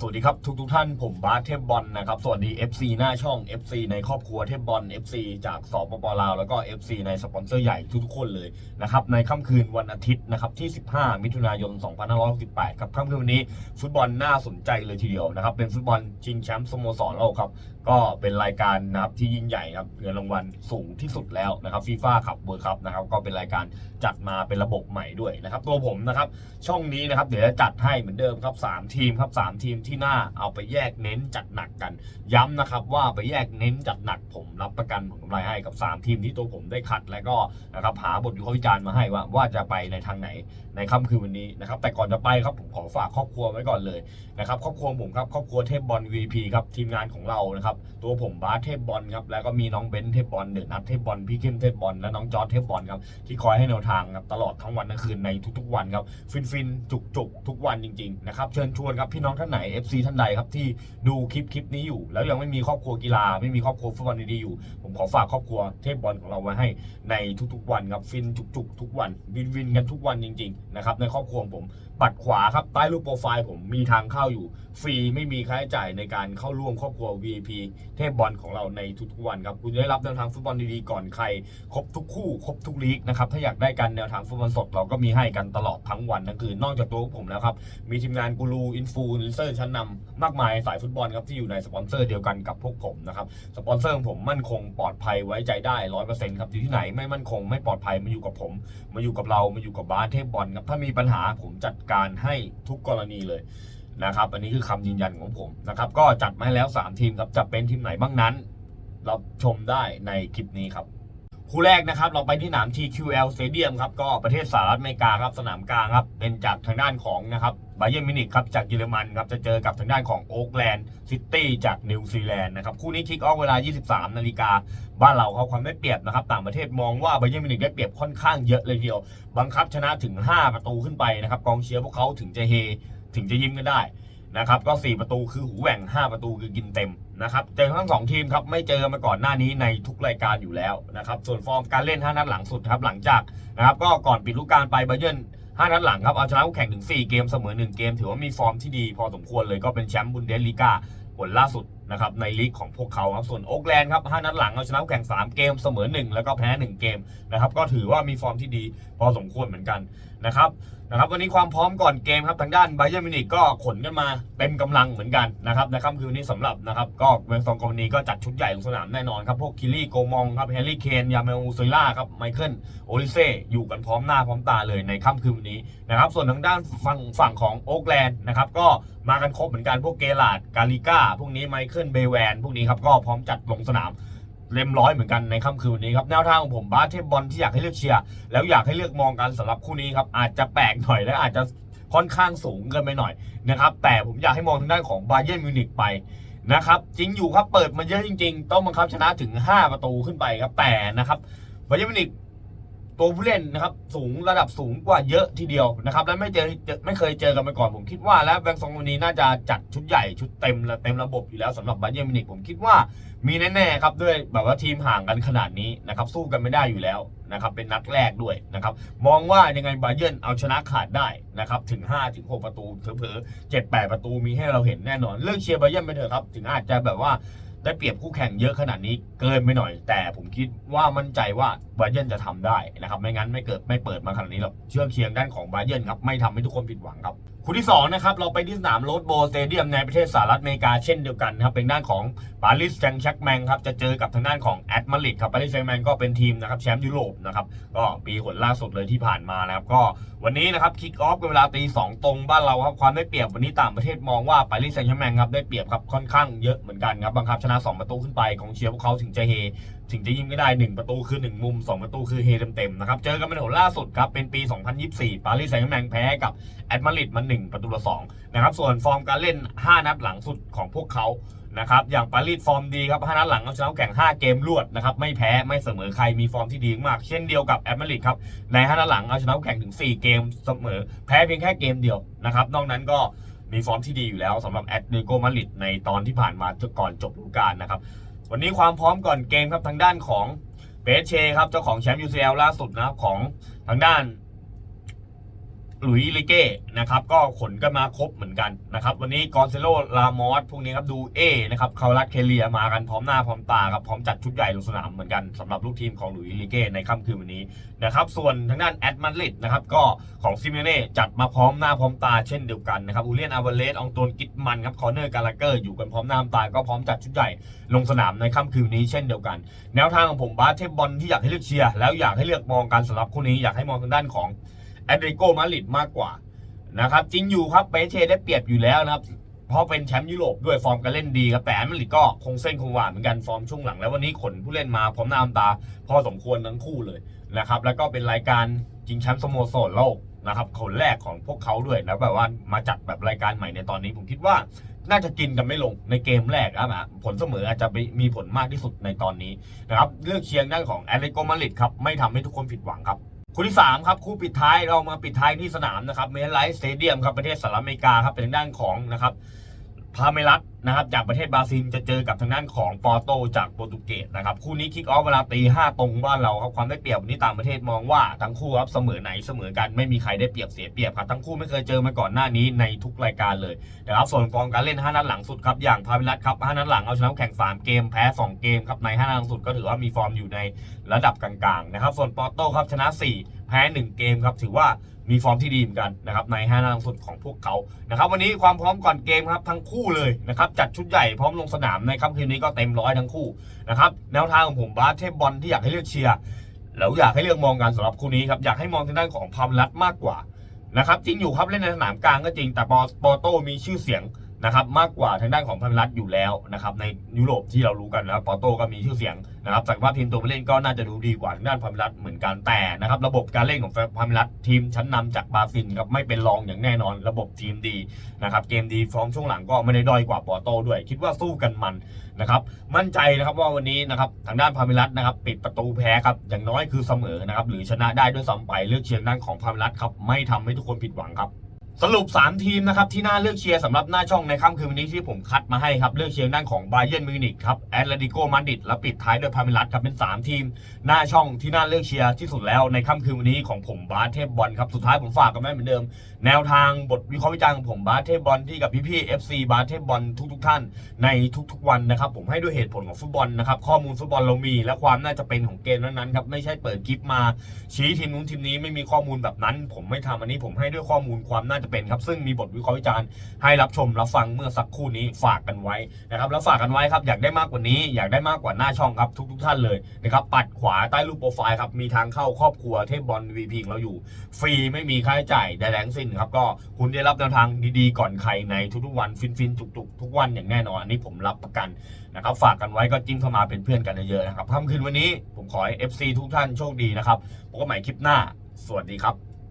สวัสดีครับทุกทุกท่านผมบาสเทพบอลนะครับสวัสดี FC หน้าช่อง FC ในครอบครัวเทพบอล FC จากสปปลาวแล้วก็ FC ในสปอนเซอร์ใหญ่ทุกๆคนเลยนะครับในค่ำคืนวันอาทิตย์นะครับที่ 15 มิถุนายน 2568ครับค่ำคืนวันนี้ฟุตบอลน่าสนใจเลยทีเดียวนะครับเป็นฟุตบอลชิงแชมป์สโมสรโลกครับก็เป็นรายการนะครับที่ยิ่งใหญ่ครับเงินรางวัลสูงที่สุดแล้วนะครับฟีฟ่าขับเวิร์คัพนะครับก็เป็นรายการจัดมาเป็นระบบใหม่ด้วยนะครับตัวผมนะครับช่องนี้นะครับเดี๋ยวจะจัดให้เหมือนเดิมครับสามทีมครับสามทีมที่น่าเอาไปแยกเน้นจัดหนักกัน ย้ำนะครับว่าไปแยกเน้นจัดหนักผมรับประกันผลกำไรให้กับ 3 ทีมที่ตัวผมได้คัด และก็นะครับหาบทวิเคราะห์วิจารณ์มาให้ว่าว่าจะไปในทางไหนในค่ำคืนวันนี้นะครับแต่ก่อนจะไปครับผมขอฝากครอบครัวไว้ก่อนเลยนะครับครอบครัวผมครับครอบครัวเทพบอล VP ครับทีมงานของเรานะครับตัวผมบาสเทพบอลครับแล้วก็มีน้องเบนซ์เทพบอลเดือนัทเทพบอลพี่เข้มเทพบอลและน้องจอร์เทพบอลครับที่คอยให้แนวทางครับตลอดทั้งวันทั้งคืนในทุกๆวันครับฟินฟินจุกจุกๆทุกวันจริงๆนะครับเชิญชวนครับพี่น้องท่านไหน FC ท่านใดครับที่ดูคลิปคลิปนี้อยู่ แล้วยังไม่มีครอบครัวกีฬา ไม่มีครอบครัวฟุตบอลดีๆอยู่ ผมขอฝากครอบครัวเทพบอลของเราไว้ให้ในทุกๆวันครับฟินจุกๆทุกวันวินวินกันทุกวันจริงๆนะครับในครอบครัวผมปัดขวาครับใต้รูปโปรไฟล์ผมมีทางเข้าอยู่ ฟรีไม่มีค่าใช้จ่ายในการเข้าร่วมครอบครัว VIP เทพบอลของเราในทุกๆวันครับคุณได้รับแนวทางฟุตบอลดีๆก่อนใคร ครบทุกคู่ ครบทุกลีกนะครับถ้าอยากได้กันแนวทางฟุตบอลสดเราก็มีให้กันตลอดทั้งวันทั้งคืนนอกจากตัวผมแล้วครับมีทีมงานกูรูอินฟูอินเซอร์ชั้นนำมากมายสายฟุตบอลครับที่อยู่ในสปอนเซอร์เดียวกันกับพวกผมนะครับสปอนเซอร์ของผมมั่นคงปลอดภัยไว้ใจได้ร้อยเปอร์เซ็นต์ครับอยู่ที่ไหนไม่มั่นคงไม่ปลอดภัยมาอยู่กับผม มาอยู่กับเรามาอยู่กับบาสเทพบอลครับถ้ามีปัญหาผมจัดการให้ทุกกรณีเลยนะครับอันนี้คือคำยืนยันของผมนะครับก็จัดมาแล้ว 3 ทีมครับจะเป็นทีมไหนบ้างนั้นรับชมได้ในคลิปนี้ครับ คู่แรกนะครับเราไปที่สนาม TQL Stadium ครับก็ประเทศสหรัฐอเมริกาครับสนามกลางครับเป็นจากทางด้านของนะครับบาเย r n มินิกครับจากเยอรมันครับจะเจอกับทางด้านของโอ๊กแลนด์ซิตี้จากนิวซีแลนด์นะครับคู่นี้คิกออฟเวลา 23 นาฬิกาบ้านเราเขาความได้เปรียบนะครับต่างประเทศมองว่าบาเย r n มินิกได้เปรียบค่อนข้างเยอะเลยทีเดียว บังคับชนะถึง 5 ประตูขึ้นไปนะครับกองเชียร์พวกเขาถึงจะเฮ ถึงจะยิ้มกันได้นะครับก็ 4 ประตูคือหูแหว่ง 5 ประตูคือกินเต็ม นะครับเจอทั้งสองทีมครับไม่เจอมาก่อนหน้านี้ในทุกรายการอยู่แล้วนะครับส่วนฟอร์มการเล่น5นัดหลังสุดครับหลังจากนะครับก็ก่อนปิดฤดูกาลไปบาเยิร์น5นัดหลังครับเอาชนะคู่แข่งถึง 4 เกมเสมอ 1 เกม ถือว่ามีฟอร์มที่ดีพอสมควรเลยก็เป็นแชมป์บุนเดสลีกาผลล่าสุดนะครับในลีกของพวกเขาครับส่วนโอ๊กแลนด์ครับ5นัดหลังเอาชนะคู่แข่ง 3 เกมเสมอ 1 แล้วก็แพ้ 1 เกมนะครับก็ถือว่ามีฟอร์มที่ดีพอสมควรเหมือนกันนะครับนะครับวันนี้ความพร้อมก่อนเกมครับทางด้านไบเยอร์มินิกก็ขนกันมาเต็มกำลังเหมือนกันนะครับในค่ำคืนนี้สำหรับนะครับก็เวงซองกอมนีก็จัดชุดใหญ่ลงสนามแน่นอนครับ พวกคิลลี่โกมองครับแฮร์รี่เคนยาเมลซูล่าครับไมเคิลโอลิเซ่อยู่กันพร้อมหน้าพร้อมตาเลยในค่ำคืนนนี้นะครับส่วนทางด้านฝั่งฝั่งของโอ๊กแลนด์นะครับก็มากันครบเหมือนกันพวกเกลาดกาลิก้าพวกนี้ไมเคิลเบแวนพวกนี้ครับก็พร้อมจัดลงสนาม เล่มร้อยเหมือนกันในค่ำคืนวันนี้ครับแนวทางของผมบาสเทพบอลที่อยากให้เลือกเชียร์แล้วอยากให้เลือกมองกันสำหรับคู่นี้ครับอาจจะแปลกหน่อยและอาจจะค่อนข้างสูงเกินไปหน่อยนะครับแต่ผมอยากให้มองทางด้านของบาเย r n มิวนิกไปนะครับจริงอยู่ครับเปิดมาเยอะจริง ๆ ต้องบังคับชนะถึง 5 ประตูขึ้นไปครับแต่นะครับบาเย r n มิวนิก ตัวผู้เล่นนะครับสูงระดับสูงกว่าเยอะทีเดียวนะครับและไม่เจอไม่เคยเจอกันมาก่อนผมคิดว่าแล้วแบงซองวันนี้น่าจะจัดชุดใหญ่ชุดเต็มและเต็มระบบอยู่แล้วสำหรับบาเย r n มินิกผมคิดว่ามีแน่ๆครับด้วยแบบว่าทีมห่างกันขนาดนี้นะครับสู้กันไม่ได้อยู่แล้วนะครับเป็นนัดแรกด้วยนะครับมองว่ายังไงบาเยิร์นเอาชนะขาดได้นะครับถึง5ถึง6ประตูเผลอๆ7 8 ประตูมีให้เราเห็นแน่นอนเรื่องเชียร์บาเยิร์นไปเถอะครับถึงอาจจะแบบว่า ได้เปรียบคู่แข่งเยอะขนาดนี้เกินไปหน่อย แต่ผมคิดว่ามั่นใจว่าบาเยนจะทำได้นะครับไม่งั้นไม่เกิดไม่เปิดมาขนาดนี้หรอกเชื่อเคียงด้านของบาเยนครับไม่ทำให้ทุกคนผิดหวังครับ คู่ที่2นะครับเราไปที่สนามโรดโบสเตเดียมในประเทศสหรัฐอเมริกาเช่นเดียวกันนะครับเป็นด้านของปารีสแซงต์แชร์กแมงครับจะเจอกับทางด้านของแอตมาริดครับปารีสแซงต์แมงก็เป็นทีมนะครับแชมป์ยุโรปนะครับก็ปีผลล่าสุดเลยที่ผ่านมานะครับก็วันนี้นะครับคิกออฟเป็นเวลาตีสองตรงบ้านเราครับความได้เปรียบวันนี้ต่างประเทศมองว่าปารีสแซงต์แชร์กแมงครับได้เปรียบครับค่อนข้างเยอะเหมือนกันครับบังคับชนะ 2 ประตูขึ้นไปของเชียร์พวกเขาถึงจะเฮ ถึงจะยิงไม่ได้ 1 ประตูคือ 1 มุม 2 ประตูคือเฮเต็มๆนะครับ เจอกันเป็นหล่าสุดครับ เป็นปี 2024 ปารีสแซงต์แมงแพ้กับแอตมาริดมา 1 ประตูต่อ2นะครับ ส่วนฟอร์มการเล่น 5 นัดหลังสุดของพวกเขานะครับ อย่างปารีสฟอร์มดีครับ 5 นัดหลังเอาชนะแข่ง 5 เกมรวดนะครับ ไม่แพ้ไม่เสมอใคร มีฟอร์มที่ดีมาก เช่นเดียวกับแอตมาริดครับ ใน 5 นัดหลังเอาชนะแข่งถึง 4 เกมเสมอ แพ้เพียงแค่เกมเดียวนะครับ นอกนั้นก็มีฟอร์มที่ดีอยู่แล้วสำหรับแอตเลโกมาริดในตอนที่ผ่านมาก่อนจบฤดูกาลนะครับ วันนี้ความพร้อมก่อนเกมครับทางด้านของเบสเชครับเจ้าของแชมป์ UCL ล่าสุดนะครับของทางด้าน หลุยส์ลิเก้นะครับก็ขนกันมาครบเหมือนกันนะครับวันนี้กอนเซโลลามอสพวกนี้ครับดูเอนะครับคารัสเคเลียมากันพร้อมหน้าพร้อมตาครับพร้อมจัดชุดใหญ่ลงสนามเหมือนกันสำหรับลูกทีมของหลุยส์ลิเก้ในค่ำคืนวันนี้นะครับส่วนทางด้านแอดมาดริดนะครับก็ของซิเมเน่จัดมาพร้อมหน้าพร้อมตาเช่นเดียวกันนะครับอูเลียนอาวเลสองตนกิตมันครับคอเนอร์กาลาเกอร์อยู่กันพร้อมหน้าพร้อมตาก็พร้อมจัดชุดใหญ่ลงสนามในค่ำคืนนี้เช่นเดียวกัน แนวทางของผมบาสเทพบอลที่อยากให้เลือกเชียร์แล้วอยากให้เลือกมองการสำหรับคู่นี้อยากให้มองทางด้านของ แอดริโกมาดริดมากกว่านะครับจริงอยู่ครับเปเช่ได้เปรียบอยู่แล้วนะครับ เพราะเป็นแชมป์ยุโรปด้วยฟอร์มการเล่นดีครับแต่แอดมาดริดก็คงเส้นคงวาเหมือนกันฟอร์มช่วงหลัง แล้ววันนี้ขนผู้เล่นมาพร้อมหน้าตา พอสมควรทั้งคู่เลยนะครับแล้วก็เป็นรายการจริงแชมป์สโมสรโลกนะครับคนแรกของพวกเขาด้วยแล้วแบบว่ามาจัดแบบรายการใหม่ในตอนนี้ผมคิดว่าน่าจะกินกันไม่ลงในเกมแรกครับอะผลเสมออาจจะมีผลมากที่สุดในตอนนี้นะครับเลือกเชียร์ด้านของแอตเลติโกมาดริดครับไม่ทำให้ทุกคนผิดหวังครับ คู่ที่ 3 ครับ คู่ปิดท้ายเรามาปิดท้ายที่สนามนะครับเมนไลท์สเตเดียมครับประเทศสหรัฐอเมริกาครับเป็นทางด้านของนะครับ พาเมรัสนะครับจากประเทศบราซิลจะเจอกับทางด้านของปอร์โตจากโปรตุเกสนะครับคู่นี้คิกออฟเวลาตีห้าตรงบ้านเราครับความได้เปรียบวันนี้ต่างประเทศมองว่าทั้งคู่ครับเสมอไหนเสมอกันไม่มีใครได้เปรียบเสียเปรียบครับทั้งคู่ไม่เคยเจอมาก่อนหน้านี้ในทุกรายการเลยนะครับส่วนฟอร์มการเล่น5นัดหลังสุดครับอย่างพาเมรัสครับ5นัดหลังเอาชนะแข่ง 3 เกมแพ้ 2 เกมครับใน5นัดหลังสุดก็ถือว่ามีฟอร์มอยู่ในระดับกลางๆนะครับส่วนปอร์โตครับชนะ 4 แพ้1เกมครับถือว่ามีฟอร์มที่ดีเหมือนกันนะครับใน5นัดหลังสุดของพวกเขานะครับวันนี้ความพร้อมก่อนเกมครับทั้งคู่เลยนะครับจัดชุดใหญ่พร้อมลงสนามในค่ำคืนนี้ก็เต็มร้อยทั้งคู่นะครับแนวทางของผมบาสเทพบอลที่อยากให้เลือกเชียร์แล้วอยากให้เลือกมองกันสำหรับคู่นี้ครับอยากให้มองทางด้านของพามรัตมากกว่านะครับจริงอยู่ครับเล่นในสนามกลางก็จริงแต่ปอโตมีชื่อเสียง นะครับมากกว่าทางด้านของพามรัตอยู่แล้วนะครับในยุโรปที่เรารู้กันแล้วปอโตก็มีชื่อเสียงนะครับศักยภาพทีมตัวผู้เล่นก็น่าจะดูดีกว่าทางด้านพามรัตเหมือนกันแต่นะครับระบบการเล่นของพามรัตทีมชั้นนำจากบาซิลครับไม่เป็นรองอย่างแน่นอน ระบบทีมดีนะครับเกมดีฟอร์มช่วงหลังก็ไม่ได้ด้อยกว่าปอโต้ด้วย คิดว่าสู้กันมันนะครับมั่นใจนะครับว่าวันนี้นะครับทางด้านพามิรัตนะครับปิดประตูแพ้ครับอย่างน้อยคือเสมอนะครับหรือชนะได้ด้วยซ้ำไปเลือกเชียร์ด้านของพามิรัตครับไม่ทำให้ทุกคนผิดหวังครับ สรุป 3 ทีมนะครับที่น่าเลือกเชียร์สำหรับหน้าช่องในค่ำคืนวันนี้ที่ผมคัดมาให้ครับ เลือกเชียร์ด้านของไบเยนมิวนิกครับแอตเลติโกมาดริดและปิดท้ายด้วยพาเมิรัตครับเป็น 3 ทีม หน้าช่องที่น่าเลือกเชียร์ที่สุดแล้วในค่ำคืนวันนี้ของผมบาสเทพบอลครับสุดท้ายผมฝากกันไว้เหมือนเดิม แนวทางบทวิเคราะห์วิจารณ์ของผมบาสเทพบอลที่กับพี่ๆ FC บาสเทพบอลทุกๆท่าน ในทุกๆ วันนะครับผมให้ด้วยเหตุผลของฟุตบอลนะครับข้อมูลฟุตบอลเรามี และความน่าจะเป็นของเกมนั้นๆครับไม่ใช่เปิดคลิปมาชี้ทีมนู้นทีมนี้ไม่มีข้อมูลแบบนั้น ผมไม่ทำอันนี้ผมให้ด้วยข้อมูลความน่าจะเป็นครับซึ่งมีบทวิเคราะห์วิจารณ์ให้รับชมรับฟังเมื่อสักครู่นี้ฝากกันไว้นะครับแล้วฝากกันไว้ครับอยากได้มากกว่านี้อยากได้มากกว่าหน้าช่องครับทุกๆท่านเลยนะครับปัดขวาใต้รูปโปรไฟล์ครับมีทางเข้าครอบครัวเทพบอลวีพีงเราอยู่ ฟรีไม่มีค่าใช้จ่ายใดๆทั้งสิ้นครับก็คุณได้รับแนวทางดีๆ ก่อนใครในทุกๆวันฟินๆจุกๆทุกวันอย่างแน่นอนอันนี้ผมรับประกันนะครับฝากกันไว้ก็จิ้มเข้ามาเป็นเพื่อนกันเยอะๆนะครับค่ำคืนวันนี้ผมขอให้ FC ทุกท่านโชคดีนะครับพบกันใหม่คลิปหน้า สวัสดีครับ